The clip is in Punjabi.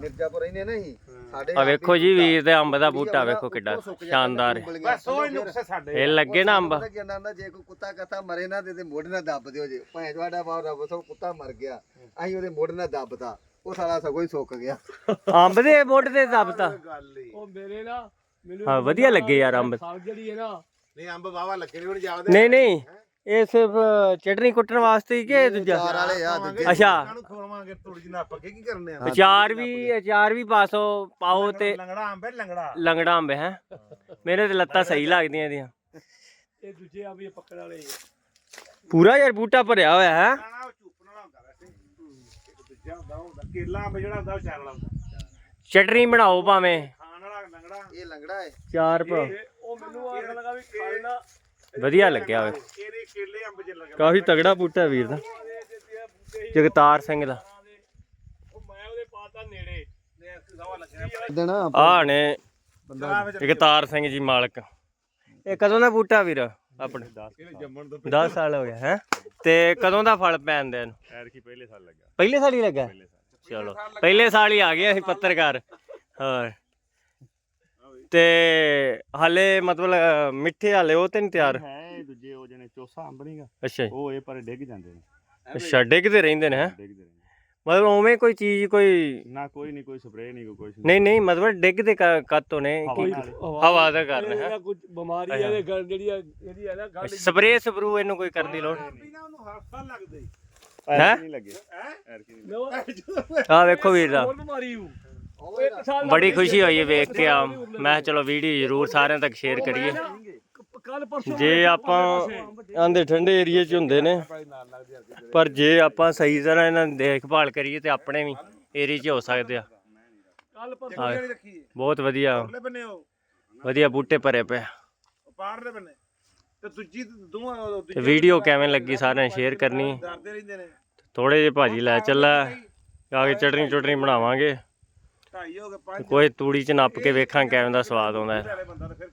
ਮਿਰਜ਼ਾਪੁਰ ਇਹਨੇ ਨਹੀਂ ਸਾਡੇ ਆ ਵੇਖੋ ਜੀ ਵੀਰ ਦੇ ਅੰਬ ਦਾ ਬੂਟਾ ਵੇਖੋ ਕਿੱਡਾ ਸ਼ਾਨਦਾਰ। ਹੈ ਬਸ ਉਹ ਹੀ ਨੁਕਸੇ ਸਾਡੇ। ਇਹ ਲੱਗੇ ਨਾ ਅੰਬ। ਜੇ ਕੋਈ ਕੁੱਤਾ ਕਥਾ ਮਰੇ ਨਾ ਤੇ ਮੋਢੇ ਨਾਲ ਦੱਬ ਦਿਓ ਜੇ। ਭਾਵੇਂ ਤੁਹਾਡਾ ਬਾਪ ਰੱਬ ਸੋ ਕੁੱਤਾ ਮਰ ਗਿਆ ਅਸੀਂ ਉਹਦੇ ਮੋਢੇ ਨਾਲ ਦੱਬਤਾ ਉਹ ਸਾਲਾ ਸਗੋਂ ਹੀ ਸੁੱਕ ਗਿਆ। ਅੰਬ ਦੇ ਮੋਢ ਤੇ ਦਬਤਾ। ਉਹ ਮੇਰੇ ਨਾ ਮੈਨੂੰ ਹਾਂ ਵਧੀਆ ਲੱਗੇ ਯਾਰ ਅੰਬ। ਸਾਗ ਜਿਹੜੀ ਹੈ ਨਾ ਨਹੀਂ ਅੰਬ ਵਾਵਾ ਲੱਗੇ ਨੇ ਹੁਣ ਜਾਵਦੇ ਨਹੀਂ ਨਹੀਂ। ਇਹ ਸਿਰਫ ਚਟਨੀ ਕੁੱਟਣ ਵਾਸਤੇ ਹੀ ਕਿ ਦੂਜਾ? ਚਾਰ ਵਾਲੇ ਆ ਦੂਜੇ ਅੱਛਾ। ਨੂੰ ਖਵਾਵਾਂਗੇ ਥੋੜੀ ਜਿਹੀ ਨੱਪ ਕੇ ਕੀ ਕਰਨੇ ਆ? ਅਚਾਰ ਵੀ ਅਚਾਰ ਵੀ ਪਾਸੋ ਪਾਓ ਤੇ ਲੰਗੜਾ ਅੰਬ ਹੈ ਲੰਗੜਾ। ਲੰਗੜਾ ਅੰਬ ਹੈ? ਮੇਰੇ ਤੇ ਲੱਤਾਂ ਸਹੀ ਲੱਗਦੀਆਂ ਇਹਦੀਆਂ। ਇਹ ਦੂਜੇ ਆ ਵੀ ਪੱਕਣ ਵਾਲੇ। ਪੂਰਾ ਯਾਰ ਬੂਟਾ ਭਰਿਆ ਹੋਇਆ ਹੈ? ਖਾਣਾ ਉਹ ਚੁੱਪਣ ਵਾਲਾ ਹੁੰਦਾ ਵੈਸੇ। ਇੱਕ ਦੂਜਾ ਹੁੰਦਾ ਉਹ ਹੁੰਦਾ। ਕੇਲਾ ਅੰਬ ਜਿਹੜਾ ਹੁੰਦਾ ਉਹ ਚਾਰ ਵਾਲਾ ਹੁੰਦਾ ਚਟਨੀ ਬਣਾਓ ਭਾਵੇਂ। ਖਾਣ ਵਾਲਾ ਲੰਗੜਾ। ਇਹ ਲੰਗੜਾ ਹੈ ਚਾਰ ਇਹ ਉਹ ਮੈਨੂੰ ਆਖ ਲਗਾ ਵੀ ਖਾ ਲੈਣਾ ਵਧੀਆ ਲੱਗਿਆ ਵੇ ਇਹਦੇ ਕੇਲੇ ਅੰਬ ਚ ਲੱਗਾ ਕਾਫੀ ਤਗੜਾ ਬੂਟਾ ਵੀਰ ਦਾ। ਜਗਤਾਰ ਸਿੰਘ ਦਾ। ਉਹ ਮੈਂ ਉਹਦੇ ਪਾਤਾ ਨੇੜੇ ਨੇ ਸਵਾ ਲੱਗਿਆ ਦਿਨ ਆਹ ਨੇ ਜਗਤਾਰ ਸਿੰਘ ਜੀ ਮਾਲਕ। ਇਹ ਕਦੋਂ ਦਾ ਬੂਟਾ ਵੀਰ? ਆਪਣੇ ਇਹਨੇ ਜੰਮਣ ਤੋਂ 10 ਸਾਲ ਹੋ ਗਏ ਹੈ? ਤੇ ਕਦੋਂ ਦਾ ਫਲ ਪੈਣ ਦੇ ਨੂੰ ਐਰਕੀ ਪਹਿਲੇ ਸਾਲ ਲੱਗਾ ਪਹਿਲੇ ਸਾਲ ਹੀ ਲੱਗਾ। ਚਲੋ ਪਹਿਲੇ ਸਾਲ ਹੀ ਆ ਗਏ ਅਸੀਂ ਪੱਤਰਕਾਰ। ਹੋਰ। ਤੇ ਹਾਲੇ ਮਤਲਬ ਮਿੱਠੇ ਹਾਲੇ ਉਹ ਤੇ ਨਹੀਂ ਤਿਆਰ ਹੈ ਦੂਜੇ ਉਹ ਜਿਹਨੇ ਚੋਸਾ ਅੰਬ ਨਹੀਂਗਾ ਅੱਛਾ ਜੀ। ਉਹ ਇਹ ਪਰ ਡਿੱਗ ਜਾਂਦੇ ਨੇ ਅੱਛਾ ਡਿੱਗਦੇ ਰਹਿੰਦੇ ਨੇ ਹੈਂ? ਡਿੱਗਦੇ ਨੇ ਮਤਲਬ ਉਵੇਂ ਕੋਈ ਚੀਜ਼ ਕੋਈ ਨਾ ਕੋਈ ਨਹੀਂ ਕੋਈ ਸਪਰੇਅ ਨਹੀਂ ਕੋਈ ਨੀ। ਨਹੀਂ ਨਹੀਂ ਮਤਲਬ ਡਿੱਗਦੇ ਕਾਤੋਂ ਨੇ ਹਵਾ ਕਿ ਨਾਲ। ਹਵਾ ਦਾ ਕਾਰਨ ਹੈ ਕੁਝ ਬਿਮਾਰੀ ਗੱਲ ਜਿਹੜੀ ਆ ਇਹਦੀ ਹੈ ਨਾ ਗੱਲ ਸਪਰੇਅ ਸਪਰੂ ਇਹਨੂੰ ਕੋਈ ਕਰਨ ਦੀ ਲੋੜ ਬਿਨਾ ਉਹਨੂੰ ਹਫਤਾ ਲੱਗਦੇ ਹੈਂ? ਐਰਕੀ ਨਹੀਂ ਲੱਗੇ ਐਰਕੀ ਨਹੀਂ ਲੱਗੇ। ਆ ਵੇਖੋ ਵੀਰ ਦਾ ਹੋਰ ਬਿਮਾਰੀ ਹੂ ਬੜੀ ਖੁਸ਼ੀ ਹੋਈ ਵੇਖ ਕੇ ਆ। ਮੈਂ ਕਿਹਾ ਚਲੋ ਵੀਡੀਓ ਜ਼ਰੂਰ ਸਾਰਿਆਂ ਤੱਕ ਸ਼ੇਅਰ ਕਰੀਏ। ਜੇ ਆਪਾਂ ਆਂਦੇ ਠੰਡੇ ਏਰੀਏ 'ਚ ਹੁੰਦੇ ਨੇ, ਪਰ ਜੇ ਆਪਾਂ ਸਹੀ ਤਰ੍ਹਾਂ ਇਹਨਾਂ ਦੀ ਦੇਖਭਾਲ ਕਰੀਏ ਤੇ ਆਪਣੇ ਵੀ ਏਰੀਏ 'ਚ ਹੋ ਸਕਦੇ ਆ। ਬਹੁਤ ਵਧੀਆ। ਵਧੀਆ ਬੂਟੇ ਭਰੇ ਪਏ ਉਹ ਪਾਰਲੇ ਬੰਨੇ ਤੇ ਦੂਜੀ ਦੋਵਾਂ ਵੀਡੀਓ ਕਿਵੇਂ ਲੱਗੀ ਸਾਰਿਆਂ ਨੇ ਸ਼ੇਅਰ ਕਰਨੀ? ਥੋੜੇ ਜਿਹੇ ਭਾਜੀ ਲੈ ਚੱਲਾ, ਆ ਕੇ ਚਟਨੀ ਚਟਨੀ ਬਣਾਵਾਂਗੇ। ਢਾਈ ਹੋ ਗਏ ਪੰਜ ਕੋਈ ਤੂੜੀ 'ਚ ਨੱਪ ਕੇ ਵੇਖਾਂ ਕਿਵੇਂ ਦਾ ਸਵਾਦ ਆਉਂਦਾ ਹੈ। ਵਾਲੇ ਬੰਦਾ ਤੇ ਫਿਰ